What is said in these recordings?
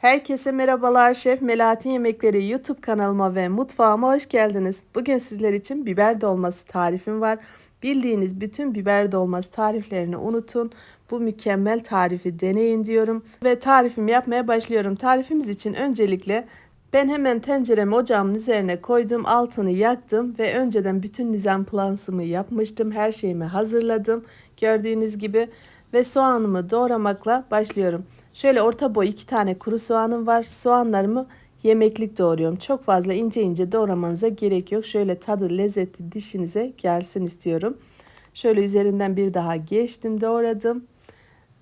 Herkese merhabalar. Şef Melahat'in Yemekleri YouTube kanalıma ve mutfağıma hoş geldiniz. Bugün sizler için biber dolması tarifim var. Bildiğiniz bütün biber dolması tariflerini unutun. Bu mükemmel tarifi deneyin diyorum. Ve tarifimi yapmaya başlıyorum. Tarifimiz için öncelikle ben hemen tenceremi ocağımın üzerine koydum. Altını yaktım ve önceden bütün nizam plansımı yapmıştım. Her şeyimi hazırladım. Gördüğünüz gibi ve soğanımı doğramakla başlıyorum. Şöyle orta boy iki tane kuru soğanım var. Soğanlarımı yemeklik doğruyorum. Çok fazla ince ince doğramanıza gerek yok. Şöyle tadı lezzetli dişinize gelsin istiyorum. Şöyle üzerinden bir daha geçtim doğradım.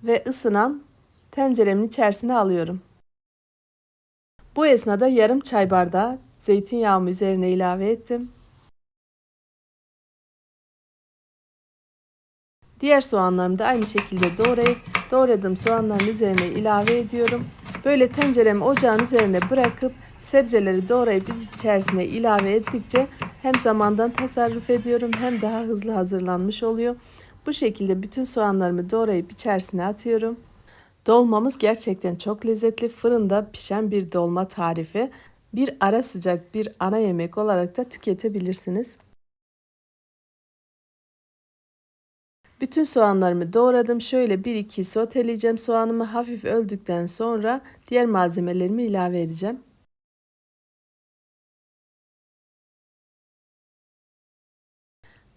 Ve ısınan tenceremin içerisine alıyorum. Bu esnada yarım çay bardağı zeytinyağımı üzerine ilave ettim. Diğer soğanlarımı da aynı şekilde doğrayıp doğradığım soğanların üzerine ilave ediyorum. Böyle tenceremi ocağın üzerine bırakıp sebzeleri doğrayıp biz içerisine ilave ettikçe hem zamandan tasarruf ediyorum hem daha hızlı hazırlanmış oluyor. Bu şekilde bütün soğanlarımı doğrayıp içerisine atıyorum. Dolmamız gerçekten çok lezzetli. Fırında pişen bir dolma tarifi. Bir ara sıcak bir ana yemek olarak da tüketebilirsiniz. Bütün soğanlarımı doğradım. Şöyle 1-2 soteleyeceğim. Soğanımı hafif öldükten sonra diğer malzemelerimi ilave edeceğim.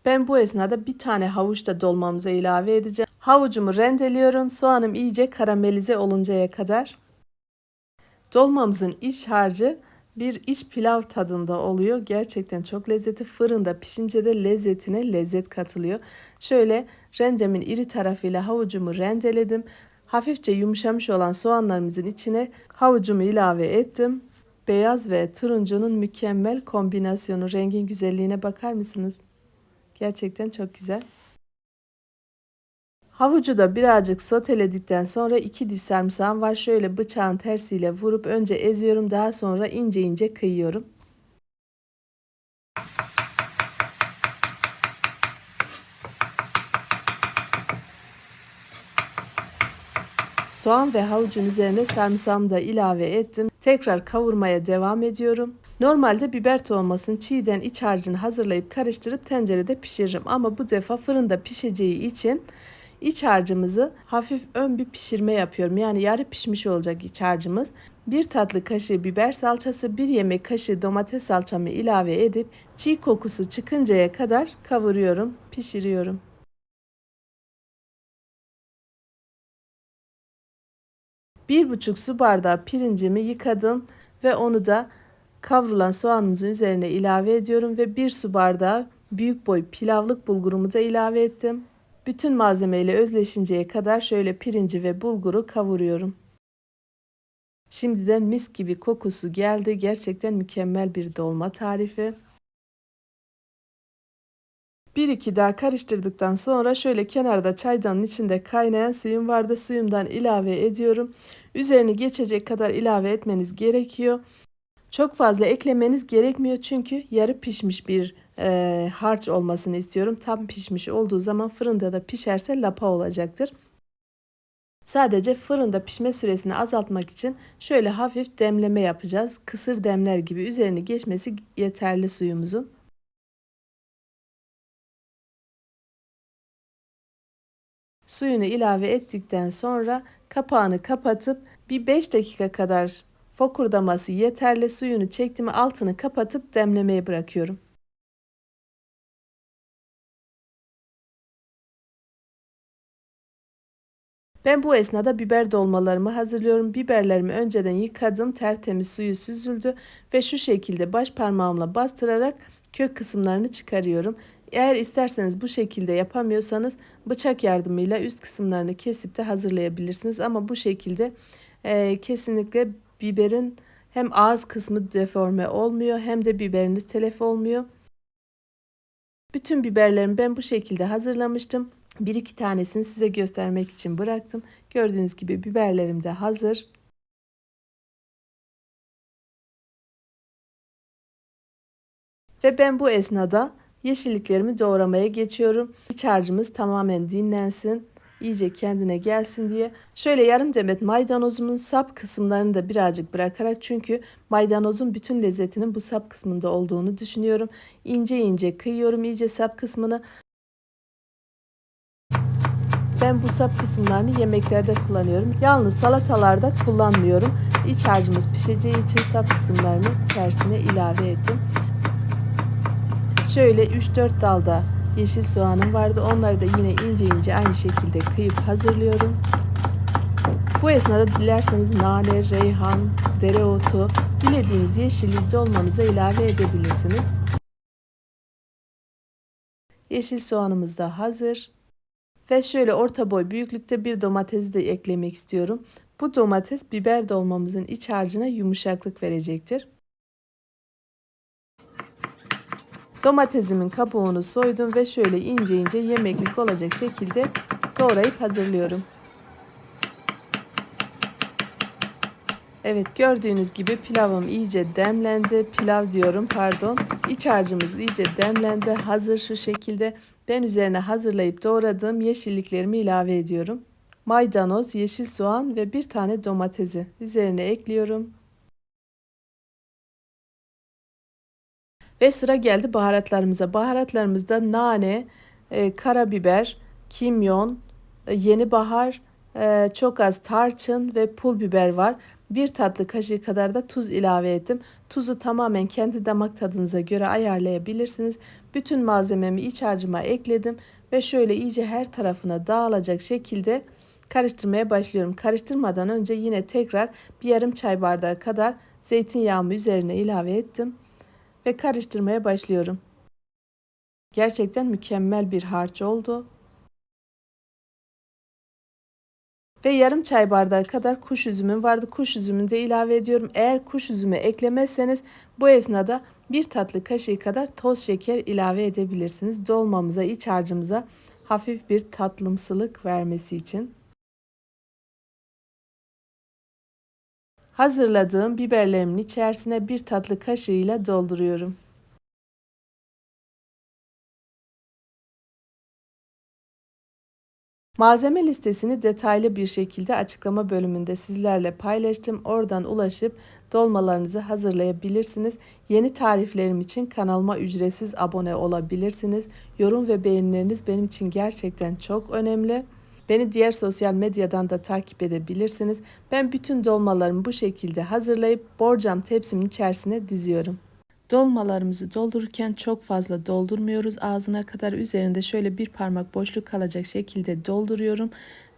Ben bu esnada bir tane havuç da dolmamıza ilave edeceğim. Havucumu rendeliyorum. Soğanım iyice karamelize oluncaya kadar. Dolmamızın iç harcı bir iç pilav tadında oluyor. Gerçekten çok lezzetli. Fırında pişince de lezzetine lezzet katılıyor. Şöyle rendemin iri tarafıyla havucumu rendeledim. Hafifçe yumuşamış olan soğanlarımızın içine havucumu ilave ettim. Beyaz ve turuncunun mükemmel kombinasyonu, rengin güzelliğine bakar mısınız? Gerçekten çok güzel. Havucu da birazcık soteledikten sonra iki diş sarımsağım var. Şöyle bıçağın tersiyle vurup önce eziyorum daha sonra ince ince kıyıyorum. Soğan ve havucun üzerine sarımsağımı da ilave ettim. Tekrar kavurmaya devam ediyorum. Normalde biber dolmasını çiğden iç harcını hazırlayıp karıştırıp tencerede pişiririm. Ama bu defa fırında pişeceği için iç harcımızı hafif ön bir pişirme yapıyorum. Yani yarı pişmiş olacak iç harcımız. Bir tatlı kaşığı biber salçası, bir yemek kaşığı domates salçamı ilave edip çiğ kokusu çıkıncaya kadar kavuruyorum, pişiriyorum. Bir buçuk su bardağı pirincimi yıkadım ve onu da kavrulan soğanımızın üzerine ilave ediyorum ve bir su bardağı büyük boy pilavlık bulgurumu da ilave ettim. Bütün malzemeyle özleşinceye kadar şöyle pirinci ve bulguru kavuruyorum. Şimdiden mis gibi kokusu geldi. Gerçekten mükemmel bir dolma tarifi. Bir iki daha karıştırdıktan sonra şöyle kenarda çaydanın içinde kaynayan suyum vardı. Suyumdan ilave ediyorum. Üzerini geçecek kadar ilave etmeniz gerekiyor. Çok fazla eklemeniz gerekmiyor çünkü yarı pişmiş bir e, harç olmasını istiyorum. Tam pişmiş olduğu zaman fırında da pişerse lapa olacaktır. Sadece fırında pişme süresini azaltmak için şöyle hafif demleme yapacağız. Kısır demler gibi üzerini geçmesi yeterli suyumuzun. Suyunu ilave ettikten sonra kapağını kapatıp bir 5 dakika kadar fokurdaması yeterli suyunu çektim altını kapatıp demlemeye bırakıyorum. Ben bu esnada biber dolmalarımı hazırlıyorum. Biberlerimi önceden yıkadım. Tertemiz suyu süzüldü ve şu şekilde baş parmağımla bastırarak kök kısımlarını çıkarıyorum. Eğer isterseniz bu şekilde yapamıyorsanız bıçak yardımıyla üst kısımlarını kesip de hazırlayabilirsiniz. Ama bu şekilde e, kesinlikle biberin hem ağız kısmı deforme olmuyor hem de biberiniz telef olmuyor. Bütün biberlerimi ben bu şekilde hazırlamıştım. Bir iki tanesini size göstermek için bıraktım. Gördüğünüz gibi biberlerim de hazır. Ve ben bu esnada yeşilliklerimi doğramaya geçiyorum. İç harcımız tamamen dinlensin. iyice kendine gelsin diye. Şöyle yarım demet maydanozumun sap kısımlarını da birazcık bırakarak çünkü maydanozun bütün lezzetinin bu sap kısmında olduğunu düşünüyorum. İnce ince kıyıyorum iyice sap kısmını. Ben bu sap kısımlarını yemeklerde kullanıyorum. Yalnız salatalarda kullanmıyorum. İç harcımız pişeceği için sap kısımlarını içerisine ilave ettim. Şöyle 3-4 dalda yeşil soğanım vardı. Onları da yine ince ince aynı şekilde kıyıp hazırlıyorum. Bu esnada dilerseniz nane, reyhan, dereotu, dilediğiniz yeşillik dolmanıza ilave edebilirsiniz. Yeşil soğanımız da hazır. Ve şöyle orta boy büyüklükte bir domatesi de eklemek istiyorum. Bu domates biber dolmamızın iç harcına yumuşaklık verecektir. Domatesimin kabuğunu soydum ve şöyle ince ince yemeklik olacak şekilde doğrayıp hazırlıyorum. Evet gördüğünüz gibi pilavım iyice demlendi. Pilav diyorum pardon. İç harcımız iyice demlendi. Hazır şu şekilde. Ben üzerine hazırlayıp doğradığım yeşilliklerimi ilave ediyorum. Maydanoz, yeşil soğan ve bir tane domatesi üzerine ekliyorum. Ve sıra geldi baharatlarımıza. Baharatlarımızda nane, e, karabiber, kimyon, e, yeni bahar, e, çok az tarçın ve pul biber var. Bir tatlı kaşığı kadar da tuz ilave ettim. Tuzu tamamen kendi damak tadınıza göre ayarlayabilirsiniz. Bütün malzememi iç harcıma ekledim ve şöyle iyice her tarafına dağılacak şekilde karıştırmaya başlıyorum. Karıştırmadan önce yine tekrar bir yarım çay bardağı kadar zeytinyağımı üzerine ilave ettim ve karıştırmaya başlıyorum. Gerçekten mükemmel bir harç oldu. Ve yarım çay bardağı kadar kuş üzümüm vardı. Kuş üzümünü de ilave ediyorum. Eğer kuş üzümü eklemezseniz bu esnada bir tatlı kaşığı kadar toz şeker ilave edebilirsiniz. Dolmamıza, iç harcımıza hafif bir tatlımsılık vermesi için. Hazırladığım biberlerimin içerisine bir tatlı kaşığıyla dolduruyorum. Malzeme listesini detaylı bir şekilde açıklama bölümünde sizlerle paylaştım. Oradan ulaşıp dolmalarınızı hazırlayabilirsiniz. Yeni tariflerim için kanalıma ücretsiz abone olabilirsiniz. Yorum ve beğenileriniz benim için gerçekten çok önemli. Beni diğer sosyal medyadan da takip edebilirsiniz. Ben bütün dolmalarımı bu şekilde hazırlayıp borcam tepsimin içerisine diziyorum. Dolmalarımızı doldururken çok fazla doldurmuyoruz. Ağzına kadar üzerinde şöyle bir parmak boşluk kalacak şekilde dolduruyorum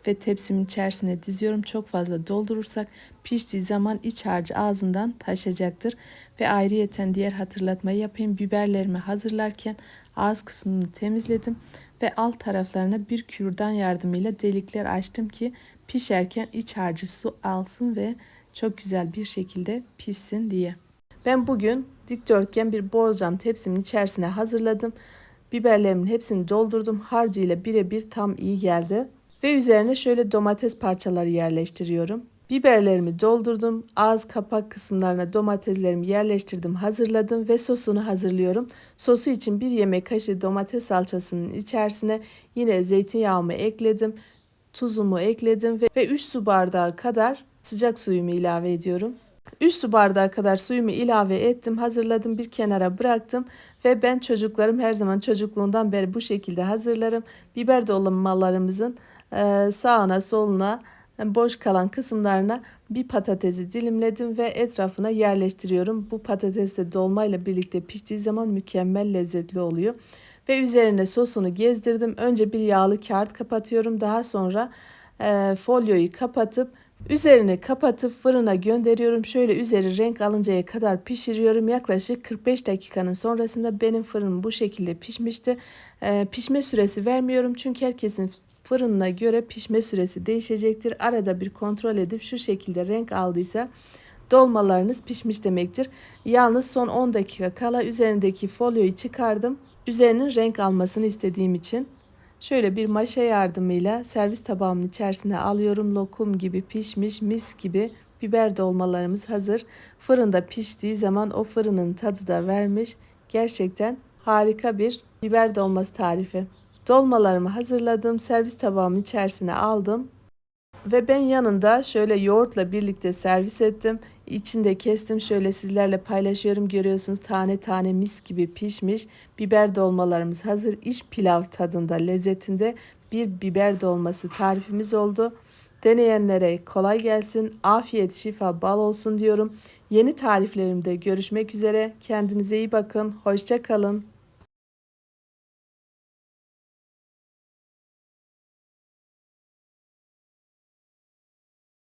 ve tepsimin içerisine diziyorum. Çok fazla doldurursak piştiği zaman iç harcı ağzından taşacaktır. Ve ayrıyeten diğer hatırlatmayı yapayım. Biberlerimi hazırlarken ağız kısmını temizledim ve alt taraflarına bir kürdan yardımıyla delikler açtım ki pişerken iç harcı su alsın ve çok güzel bir şekilde pişsin diye. Ben bugün dikdörtgen bir borcam tepsimin içerisine hazırladım. Biberlerimin hepsini doldurdum. Harcı ile birebir tam iyi geldi. Ve üzerine şöyle domates parçaları yerleştiriyorum. Biberlerimi doldurdum. Ağız kapak kısımlarına domateslerimi yerleştirdim, hazırladım ve sosunu hazırlıyorum. Sosu için bir yemek kaşığı domates salçasının içerisine yine zeytinyağımı ekledim. Tuzumu ekledim ve 3 su bardağı kadar sıcak suyumu ilave ediyorum. 3 su bardağı kadar suyumu ilave ettim, hazırladım, bir kenara bıraktım ve ben çocuklarım her zaman çocukluğundan beri bu şekilde hazırlarım. Biber dolmalarımızın sağına soluna boş kalan kısımlarına bir patatesi dilimledim ve etrafına yerleştiriyorum. Bu patates de dolmayla birlikte piştiği zaman mükemmel lezzetli oluyor. Ve üzerine sosunu gezdirdim. Önce bir yağlı kağıt kapatıyorum. Daha sonra e, folyoyu kapatıp Üzerini kapatıp fırına gönderiyorum. Şöyle üzeri renk alıncaya kadar pişiriyorum. Yaklaşık 45 dakikanın sonrasında benim fırınım bu şekilde pişmişti. Ee, pişme süresi vermiyorum çünkü herkesin fırınına göre pişme süresi değişecektir. Arada bir kontrol edip şu şekilde renk aldıysa dolmalarınız pişmiş demektir. Yalnız son 10 dakika kala üzerindeki folyoyu çıkardım. Üzerinin renk almasını istediğim için Şöyle bir maşa yardımıyla servis tabağımın içerisine alıyorum. Lokum gibi pişmiş mis gibi biber dolmalarımız hazır. Fırında piştiği zaman o fırının tadı da vermiş. Gerçekten harika bir biber dolması tarifi. Dolmalarımı hazırladım. Servis tabağımın içerisine aldım. Ve ben yanında şöyle yoğurtla birlikte servis ettim. İçinde kestim şöyle sizlerle paylaşıyorum. Görüyorsunuz tane tane mis gibi pişmiş. Biber dolmalarımız hazır. İş pilav tadında lezzetinde bir biber dolması tarifimiz oldu. Deneyenlere kolay gelsin. Afiyet, şifa, bal olsun diyorum. Yeni tariflerimde görüşmek üzere. Kendinize iyi bakın. Hoşça kalın.